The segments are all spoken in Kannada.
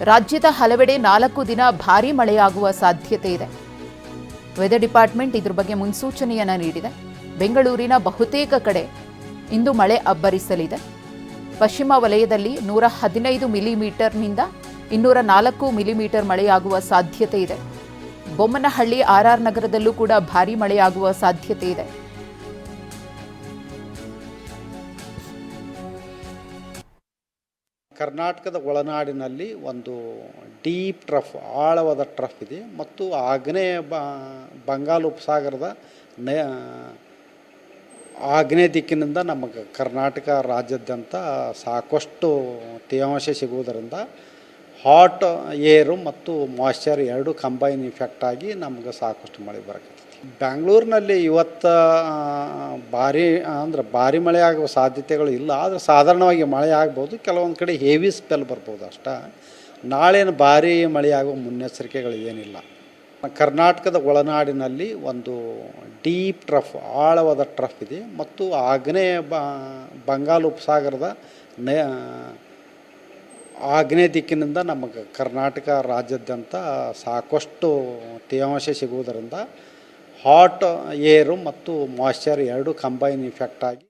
ರಾಜ್ಯದ ಹಲವೆಡೆ ನಾಲ್ಕು ದಿನ ಭಾರೀ ಮಳೆಯಾಗುವ ಸಾಧ್ಯತೆ ಇದೆ. ವೆದರ್ ಡಿಪಾರ್ಟ್ಮೆಂಟ್ ಇದ್ರ ಬಗ್ಗೆ ಮುನ್ಸೂಚನೆಯನ್ನು ನೀಡಿದೆ. ಬೆಂಗಳೂರಿನ ಬಹುತೇಕ ಕಡೆ ಇಂದು ಮಳೆ ಅಬ್ಬರಿಸಲಿದೆ. ಪಶ್ಚಿಮ ವಲಯದಲ್ಲಿ ನೂರ ಹದಿನೈದು ಮಿಲಿಮೀಟರ್ನಿಂದ ಇನ್ನೂರ ನಾಲ್ಕು ಮಿಲಿಮೀಟರ್ ಮಳೆಯಾಗುವ ಸಾಧ್ಯತೆ ಇದೆ. ಬೊಮ್ಮನಹಳ್ಳಿ ಆರ್ ಆರ್ ನಗರದಲ್ಲೂ ಕೂಡ ಭಾರೀ ಮಳೆಯಾಗುವ ಸಾಧ್ಯತೆ ಇದೆ. ಕರ್ನಾಟಕದ ಒಳನಾಡಿನಲ್ಲಿ ಒಂದು ಡೀಪ್ ಟ್ರಫ್, ಆಳವಾದ ಟ್ರಫ್ ಇದೆ. ಮತ್ತು ಆಗ್ನೇಯ ಬ, ಬಂಗಾಳ ಉಪಸಾಗರದ ಆಗ್ನೇಯ ದಿಕ್ಕಿನಿಂದ ನಮಗೆ ಕರ್ನಾಟಕ ರಾಜ್ಯಾದ್ಯಂತ ಸಾಕಷ್ಟು ತೇವಾಂಶ ಸಿಗುವುದರಿಂದ ಹಾಟ್ ಏರು ಮತ್ತು ಮಾಯ್ಶ್ಚರ್ ಎರಡು ಕಂಬೈನ್ ಇಫೆಕ್ಟ್ ಆಗಿ ನಮ್ಗೆ ಸಾಕಷ್ಟು ಮಳೆ ಬರಕತ್ತೈತಿ. ಬ್ಯಾಂಗ್ಳೂರಿನಲ್ಲಿ ಇವತ್ತು ಭಾರಿ, ಅಂದ್ರೆ ಭಾರಿ ಮಳೆ ಆಗುವ ಸಾಧ್ಯತೆಗಳು ಇಲ್ಲ. ಆದರೆ ಸಾಧಾರಣವಾಗಿ ಮಳೆ ಆಗ್ಬೋದು. ಕೆಲವೊಂದು ಕಡೆ ಹೇವಿ ಸ್ಪೆಲ್ ಬರ್ಬೋದು ಅಷ್ಟ. ನಾಳೇನು ಭಾರಿ ಮಳೆ ಆಗುವ ಮುನ್ನೆಚ್ಚರಿಕೆಗಳು ಏನಿಲ್ಲ ಕರ್ನಾಟಕದ ಒಳನಾಡಿನಲ್ಲಿ ಒಂದು ಡೀಪ್ ಟ್ರಫ್ ಆಳವಾದ ಟ್ರಫ್ ಇದೆ. ಮತ್ತು ಆಗ್ನೇಯ ಬ, ಬಂಗಾಳ ಉಪಸಾಗರದ ನೇ ಆಗ್ನೇಯ ದಿಕ್ಕಿನಿಂದ ನಮಗೆ ಕರ್ನಾಟಕ ರಾಜ್ಯಾದ್ಯಂತ ಸಾಕಷ್ಟು ತೇವಾಂಶ ಸಿಗುವುದರಿಂದ ಹಾಟ್ ಏರು ಮತ್ತು ಮಾಯ್ಶ್ಚರ್ ಎರಡು ಕಂಬೈನ್ ಇಫೆಕ್ಟ್ ಆಗಿ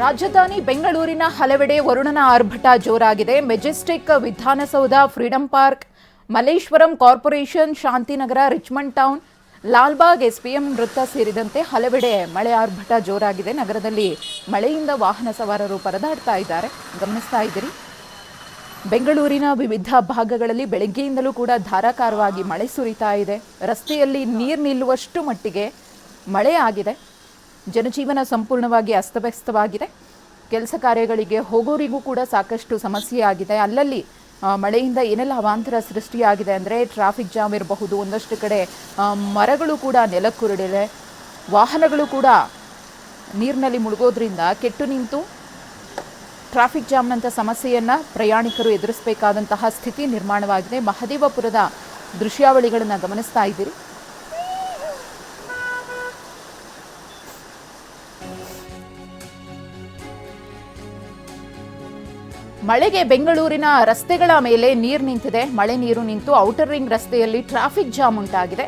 ರಾಜಧಾನಿ ಬೆಂಗಳೂರಿನ ಹಲವೆಡೆ ವರುಣನ ಆರ್ಭಟ ಜೋರಾಗಿದೆ. Majestic Vidhana Soudha, Freedom Park, Malleshwaram corporation, Shantinagar, Richmond Town, Lalbagh, SPM ವೃತ್ತ ಸೇರಿದಂತೆ ಹಲವೆಡೆ ಮಳೆ ಆರ್ಭಟ ಜೋರಾಗಿದೆ. ನಗರದಲ್ಲಿ ಮಳೆಯಿಂದ ವಾಹನ ಸವಾರರು ಪರದಾಡ್ತಾ ಇದ್ದಾರೆ. ಗಮನಿಸ್ತಾ ಇದ್ದೀರಿ. ಬೆಂಗಳೂರಿನ ವಿವಿಧ ಭಾಗಗಳಲ್ಲಿ ಬೆಳಗ್ಗೆಯಿಂದಲೂ ಕೂಡ ಧಾರಾಕಾರವಾಗಿ ಮಳೆ ಸುರಿತಾ ಇದೆ. ರಸ್ತೆಯಲ್ಲಿ ನೀರು ನಿಲ್ಲುವಷ್ಟು ಮಟ್ಟಿಗೆ ಮಳೆ ಆಗಿದೆ. ಜನಜೀವನ ಸಂಪೂರ್ಣವಾಗಿ ಅಸ್ತವ್ಯಸ್ತವಾಗಿದೆ. ಕೆಲಸ ಕಾರ್ಯಗಳಿಗೆ ಹೋಗೋರಿಗೂ ಕೂಡ ಸಾಕಷ್ಟು ಸಮಸ್ಯೆ ಆಗಿದೆ ಅಲ್ಲಲ್ಲಿ ಮಳೆಯಿಂದ ಏನೆಲ್ಲ ಅವಾಂತರ ಸೃಷ್ಟಿಯಾಗಿದೆ ಅಂದರೆ ಟ್ರಾಫಿಕ್ ಜಾಮ್ ಇರಬಹುದು, ಒಂದಷ್ಟು ಕಡೆ ಮರಗಳು ಕೂಡ ನೆಲಕ್ಕುರುಳಿದೆ. ವಾಹನಗಳು ಕೂಡ ನೀರಿನಲ್ಲಿ ಮುಳುಗೋದ್ರಿಂದ ಕೆಟ್ಟು ನಿಂತು ಟ್ರಾಫಿಕ್ ಜಾಮ್ನಂಥ ಸಮಸ್ಯೆಯನ್ನು ಪ್ರಯಾಣಿಕರು ಎದುರಿಸಬೇಕಾದಂತಹ ಸ್ಥಿತಿ ನಿರ್ಮಾಣವಾಗಿದೆ. ಮಹದೇವಪುರದ ದೃಶ್ಯಾವಳಿಗಳನ್ನು ಗಮನಿಸ್ತಾ ಇದ್ದೀರಿ. ಮಳೆಗೆ ಬೆಂಗಳೂರಿನ ರಸ್ತೆಗಳ ಮೇಲೆ ನೀರು ನಿಂತಿದೆ. ಮಳೆ ನೀರು ನಿಂತು ಔಟರ್ ರಿಂಗ್ ರಸ್ತೆಯಲ್ಲಿ ಟ್ರಾಫಿಕ್ ಜಾಮ್ ಉಂಟಾಗಿದೆ.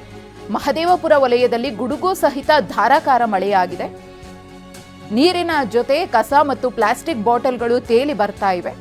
ಮಹದೇವಪುರ ವಲಯದಲ್ಲಿ ಗುಡುಗು ಸಹಿತ ಧಾರಾಕಾರ ಮಳೆಯಾಗಿದೆ. ನೀರಿನ ಜೊತೆ ಕಸ ಮತ್ತು ಪ್ಲಾಸ್ಟಿಕ್ ಬಾಟಲ್ಗಳು ತೇಲಿ ಬರ್ತಾ ಇವೆ.